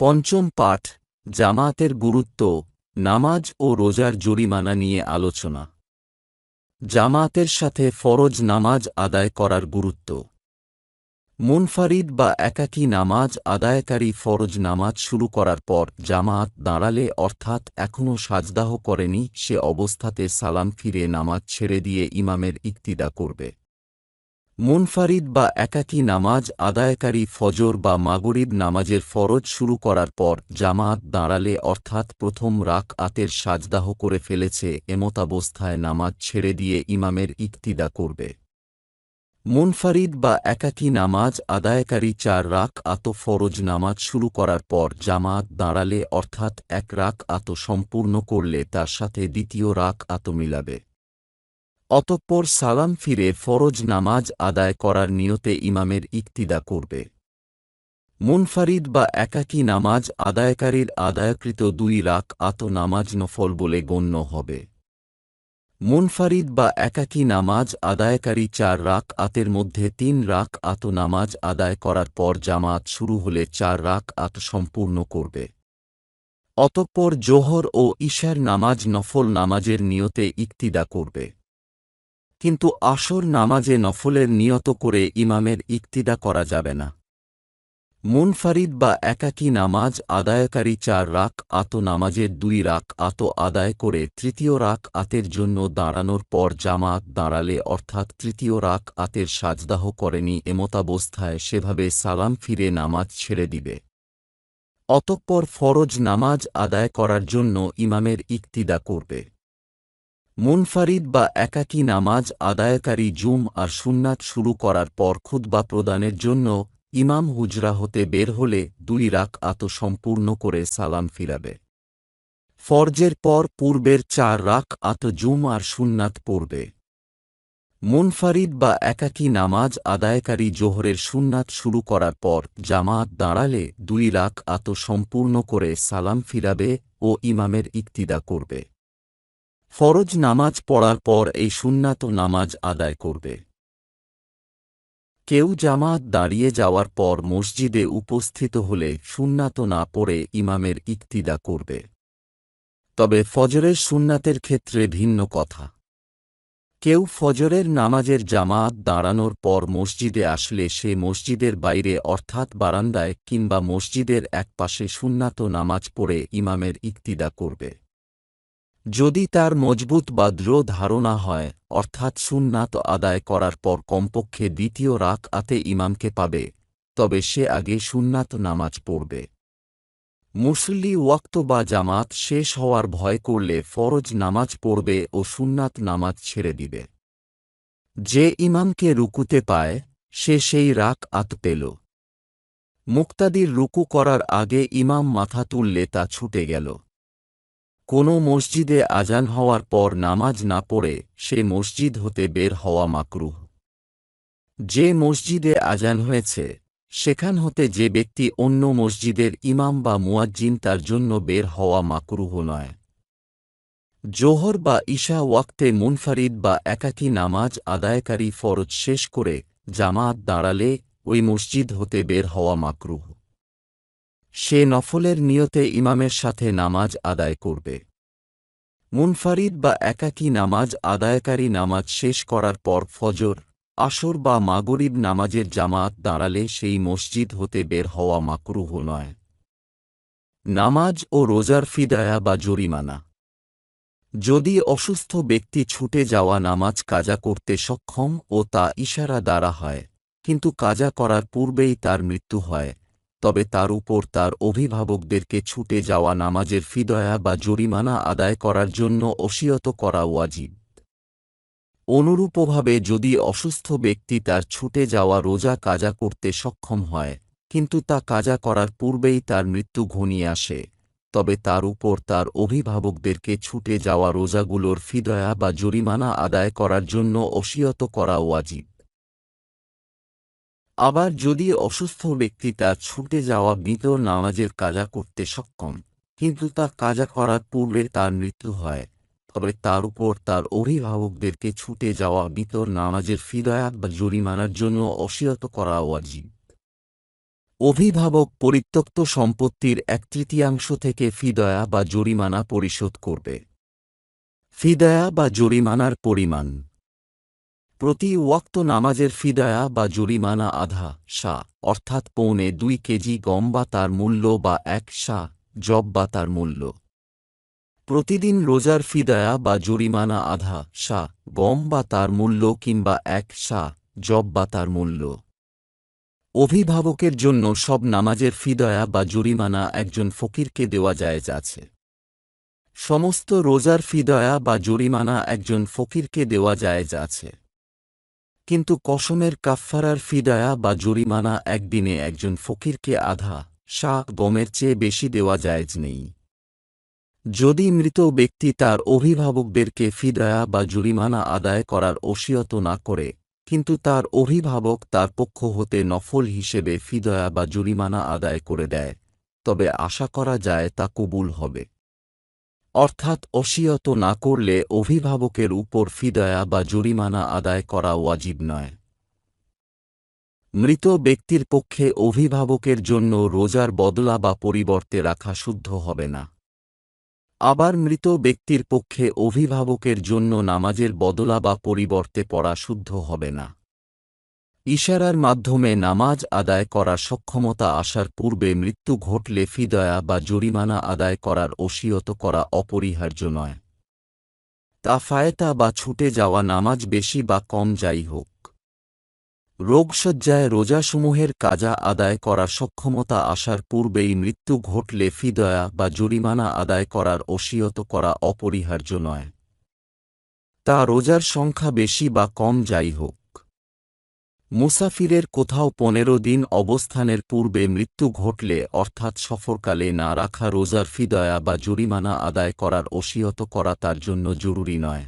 পঞ্চম পাঠ জামায়াতের গুরুত্ব, নামাজ ও রোজার জরিমানা নিয়ে আলোচনা। জামায়াতের সাথে ফরজ নামাজ আদায় করার গুরুত্ব। মুনফারিদ বা একাকী নামাজ আদায়কারী ফরজ নামাজ শুরু করার পর জামায়াত দাঁড়ালে অর্থাৎ এখনও সাজদাহ করেনি, সে অবস্থাতে সালাম ফিরে নামাজ ছেড়ে দিয়ে ইমামের ইক্তিদা করবে। মুনফারিদ বা একাকী নামাজ আদায়কারী ফজর বা মাগরিব নামাজের ফরজ শুরু করার পর জামাত দাঁড়ালে অর্থাৎ প্রথম রাক আতের সাজদাহ করে ফেলেছে, এমতাবস্থায় নামাজ ছেড়ে দিয়ে ইমামের ইক্তিদা করবে। মুনফারিদ বা একাকী নামাজ আদায়কারী চার রাক আত ফরজ নামাজ শুরু করার পর জামাত দাঁড়ালে অর্থাৎ এক রাক আত সম্পূর্ণ করলে তার সাথে দ্বিতীয় রাক আত মিলাবে। অতঃপর সালাম ফিরে ফরজ নামাজ আদায় করার নিয়তে ইমামের ইক্তিদা করবে। মুনফারিদ বা একাকী নামাজ আদায়কারীর আদায়কৃত দুই রাক আত নামাজ নফল বলে গণ্য হবে। মুনফারিদ বা একাকী নামাজ আদায়কারী চার রাক আতের মধ্যে তিন রাক আত নামাজ আদায় করার পর জামাত শুরু হলে চার রাক আত সম্পূর্ণ করবে। অতঃপর জোহর ও ঈশার নামাজ নফল নামাজের নিয়তে ইক্তিদা করবে। কিন্তু আসর নামাজে নফলের নিয়ত করে ইমামের ইক্তিদা করা যাবে না। মুনফারিদ বা একাকী নামাজ আদায়কারী চার রাক আত নামাজের দুই রাক আত আদায় করে তৃতীয় রাক আতের জন্য দাঁড়ানোর পর জামাত দাঁড়ালে অর্থাৎ তৃতীয় রাক আতের সাজদাহ করেনি এমতাবস্থায় সেভাবে সালাম ফিরে নামাজ ছেড়ে দিবে। অতঃপর ফরজ নামাজ আদায় করার জন্য ইমামের ইক্তিদা করবে। মুনফারিদ বা একাকী নামাজ আদায়কারী জুম আর সুন্নাত শুরু করার পর খুদ্া প্রদানের জন্য ইমাম হুজরা হতে বের হলে দুই রাক আত সম্পূর্ণ করে সালাম ফিরাবে। ফরজের পর পূর্বের চার রাক আত জুম আর সুন্নাত পড়বে। মুনফারিদ বা একাকী নামাজ আদায়কারী জোহরের সুন্নাত শুরু করার পর জামাত দাঁড়ালে দুই রাক আত সম্পূর্ণ করে সালাম ফিরাবে ও ইমামের ইক্তিদা করবে। ফরজ নামাজ পড়ার পর এই সুন্নাত নামাজ আদায় করবে। কেউ জামাত দাঁড়িয়ে যাওয়ার পর মসজিদে উপস্থিত হলে সুন্নাত না পড়ে ইমামের ইক্তিদা করবে। তবে ফজরের সুন্নাতের ক্ষেত্রে ভিন্ন কথা। কেউ ফজরের নামাজের জামাত দাঁড়ানোর পর মসজিদে আসলে সে মসজিদের বাইরে অর্থাৎ বারান্দায় কিংবা মসজিদের একপাশে সুন্নাত নামাজ পড়ে ইমামের ইক্তিদা করবে। যদি তার মজবুত বা দৃঢ় ধারণা হয়, অর্থাৎ সুন্নাত আদায় করার পর কমপক্ষে দ্বিতীয় রাক আতে ইমামকে পাবে, তবে সে আগে সুন্নাত নামাজ পড়বে। মুসল্লি ওয়াক্ত বা জামাত শেষ হওয়ার ভয় করলে ফরজ নামাজ পড়বে ও সুন্নাত নামাজ ছেড়ে দিবে। যে ইমামকে রুকুতে পায়, সে সেই রাক আত পেল। মুক্তাদির রুকু করার আগে ইমাম মাথা তুললে তা ছুটে গেল। কোনো মসজিদে আজান হওয়ার পর নামাজ না পড়ে সে মসজিদ হতে বের হওয়া মাকরুহ। যে মসজিদে আজান হয়েছে, সেখান হতে যে ব্যক্তি অন্য মসজিদের ইমাম বা মুয়াজ্জিন তার জন্য বের হওয়া মাকরুহ নয়। জোহর বা ঈশা ওয়াক্তে মুনফারিদ বা একাকী নামাজ আদায়কারী ফরজ শেষ করে জামাত দাঁড়ালে ওই মসজিদ হতে বের হওয়া মাকরুহ। সে নফলের নিয়তে ইমামের সাথে নামাজ আদায় করবে। মুনফারিদ বা একাকী নামাজ আদায়কারী নামাজ শেষ করার পর ফজর, আসর বা মাগরিব নামাজের জামাত দাঁড়ালে সেই মসজিদ হতে বের হওয়া মাকরুহ নয়। নামাজ ও রোজার ফিদায়া বা জরিমানা। যদি অসুস্থ ব্যক্তি ছুটে যাওয়া নামাজ কাজা করতে সক্ষম ও তা ইশারা দ্বারা হয়, কিন্তু কাজা করার পূর্বেই তার মৃত্যু হয় তবে তার উপর তার অভিভাবকদেরকে ছুটে যাওয়া নামাজের ফিদয়া বা জরিমানা আদায় করার জন্য অসিয়ত করা ওয়াজিব। অনুরূপভাবে যদি অসুস্থ ব্যক্তি তার ছুটে যাওয়া রোজা কাজা করতে সক্ষম হয়, কিন্তু তা কাজা করার পূর্বেই তার মৃত্যু ঘনিয়ে আসে, তবে তার উপর তার অভিভাবকদেরকে ছুটে যাওয়া রোজাগুলোর ফিদয়া বা জরিমানা আদায় করার জন্য অসিয়ত করা ওয়াজিব। আবার যদি অসুস্থ ব্যক্তি তার ছুটে যাওয়া মৃত নামাজের কাজা করতে সক্ষম, কিন্তু তা কাজা করার পূর্বে তার মৃত্যু হয়, তবে তার উপর তার অভিভাবকদেরকে ছুটে যাওয়া মৃত নামাজের ফিদয়াত বা জরিমানার জন্য অসিয়ত করা ওয়াজিব। অভিভাবক পরিত্যক্ত সম্পত্তির এক তৃতীয়াংশ থেকে ফিদয়া বা জরিমানা পরিশোধ করবে। ফিদয়া বা জরিমানার পরিমাণ প্রতি ওয়াক্ত নামাজের ফিদায়া বা জরিমানা আধা সা অর্থাৎ পৌনে দুই কেজি গম বা তার মূল্য বা এক সা জব বা তার মূল্য। প্রতিদিন রোজার ফিদায়া বা জরিমানা আধা সা গম বা তার মূল্য কিংবা এক সা জব বা তার মূল্য। অভিভাবকের জন্য সব নামাজের ফিদয়া বা জরিমানা একজন ফকিরকে দেওয়া যায় আছে। সমস্ত রোজার ফিদয়া বা জরিমানা একজন ফকিরকে দেওয়া যায় আছে। কিন্তু কসমের কাফফারার ফিদয়া বা জরিমানা একদিনে একজন ফকিরকে আধা শাহ গমের চেয়ে বেশি দেওয়া জায়েজ নেই। যদি মৃত ব্যক্তি তার অভিভাবকদেরকে ফিদয়া বা জরিমানা আদায় করার ওসিয়ত না করে, কিন্তু তার অভিভাবক তার পক্ষ হতে নফল হিসেবে ফিদয়া বা জরিমানা আদায় করে দেয়, তবে আশা করা যায় তা কবুল হবে। অর্থাৎ অসিয়ত না করলে অভিভাবকের উপর ফিদয়া বা জরিমানা আদায় করা ওয়াজিব নয়। মৃত ব্যক্তির পক্ষে অভিভাবকের জন্য রোজার বদলা বা পরিবর্তে রাখা শুদ্ধ হবে না। আবার মৃত ব্যক্তির পক্ষে অভিভাবকের জন্য নামাজের বদলা বা পরিবর্তে পড়া শুদ্ধ হবে না। ইশারার মাধ্যমে নামাজ আদায় করার সক্ষমতা আসার পূর্বে মৃত্যু ঘটলে ফিদয়া বা জরিমানা আদায় করার ওসিয়ত করা অপরিহার্য নয়। তা ফায়তা বা ছুটে যাওয়া নামাজ বেশি বা কম যাই হোক। রোগসজ্জায় রোজাসমূহের কাজা আদায় করার সক্ষমতা আসার পূর্বেই মৃত্যু ঘটলে ফিদয়া বা জরিমানা আদায় করার ওসিয়ত করা অপরিহার্য নয়। তা রোজার সংখ্যা বেশি বা কম যাই হোক। মুসাফিরের কোথাও পনেরো দিন অবস্থানের পূর্বে মৃত্যু ঘটলে অর্থাৎ সফরকালে না রাখা রোজার ফিদয়া বা জরিমানা আদায় করার ওসিয়ত করা তার জন্য জরুরি নয়।